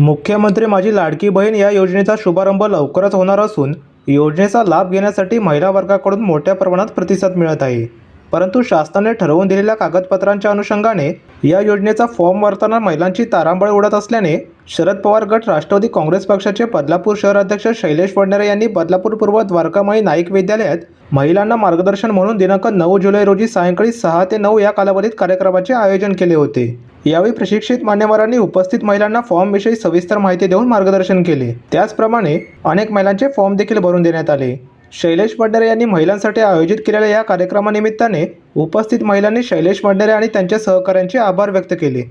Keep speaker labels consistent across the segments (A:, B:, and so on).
A: मुख्यमंत्री माझी लाडकी बहीण या योजनेचा शुभारंभ लवकरच होणार असून योजनेचा लाभ घेण्यासाठी महिला वर्गाकडून मोठ्या प्रमाणात प्रतिसाद मिळत आहे. परंतु शासनाने ठरवून दिलेल्या कागदपत्रांच्या अनुषंगाने या योजनेचा फॉर्म भरताना महिलांची तारांबळ उडत असल्याने शरद पवार गट राष्ट्रवादी काँग्रेस पक्षाचे बदलापूर शहराध्यक्ष शैलेश वडनेरे यांनी बदलापूर पूर्व द्वारकामाई नाईक विद्यालयात महिलांना मार्गदर्शन म्हणून दिनांक नऊ जुलै रोजी सायंकाळी सहा ते नऊ या कालावधीत कार्यक्रमाचे आयोजन केले होते. यावेळी प्रशिक्षित मान्यवरांनी उपस्थित महिलांना फॉर्मविषयी सविस्तर माहिती देऊन मार्गदर्शन केले. त्याचप्रमाणे अनेक महिलांचे फॉर्म देखील भरून देण्यात आले. शैलेश भंडारे यांनी महिलांसाठी आयोजित केलेल्या या कार्यक्रमानिमित्ताने उपस्थित महिलांनी शैलेश भंडारे आणि त्यांच्या सहकाऱ्यांचे आभार व्यक्त केले.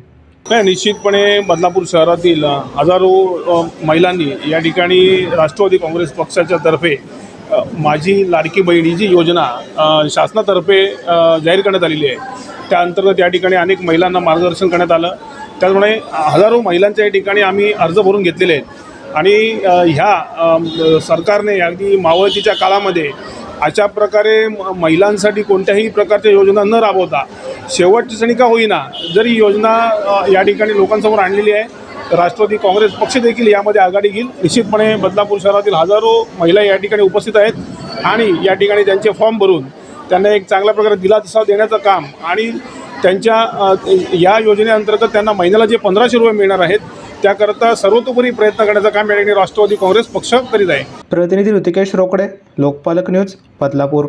B: नाही निश्चितपणे बदलापूर शहरातील हजारो महिलांनी या ठिकाणी राष्ट्रवादी काँग्रेस पक्षाच्या तर्फे माझी लाडकी बहिणीची जी योजना शासनातर्फे जाहीर करण्यात आलेली आहे. त्या अंतर्गत या ठिकाणी अनेक महिलांना मार्गदर्शन करण्यात आलं. त्याचप्रमाणे हजारो महिलांच्या या ठिकाणी आम्ही अर्ज भरून घेतलेले आहेत. आणि ह्या सरकारने अगदी मावळतीच्या काळामध्ये अशा प्रकारे म- महिलांसाठी कोणत्याही प्रकारच्या योजना न राबवता शेवटची क्षणी का होईना जरी योजना या ठिकाणी लोकांसमोर आणलेली आहे राष्ट्रवादी काँग्रेस पक्ष देखील यामध्ये आघाडी घेईल. निश्चितपणे बदलापूर शहरातील हजारो महिला या ठिकाणी उपस्थित आहेत आणि या ठिकाणी त्यांचे फॉर्म भरून त्यांना एक चांगल्या प्रकारे दिलासा देण्याचं काम आणि त्यांच्या या योजनेअंतर्गत त्यांना महिन्याला जे पंधराशे रुपये मिळणार आहेत त्याकरता सर्वतोपरी प्रयत्न करण्याचं काम या ठिकाणी राष्ट्रवादी काँग्रेस पक्ष करीत आहे.
A: प्रतिनिधी ऋतिकेश रोकडे लोकपालक न्यूज बदलापूर.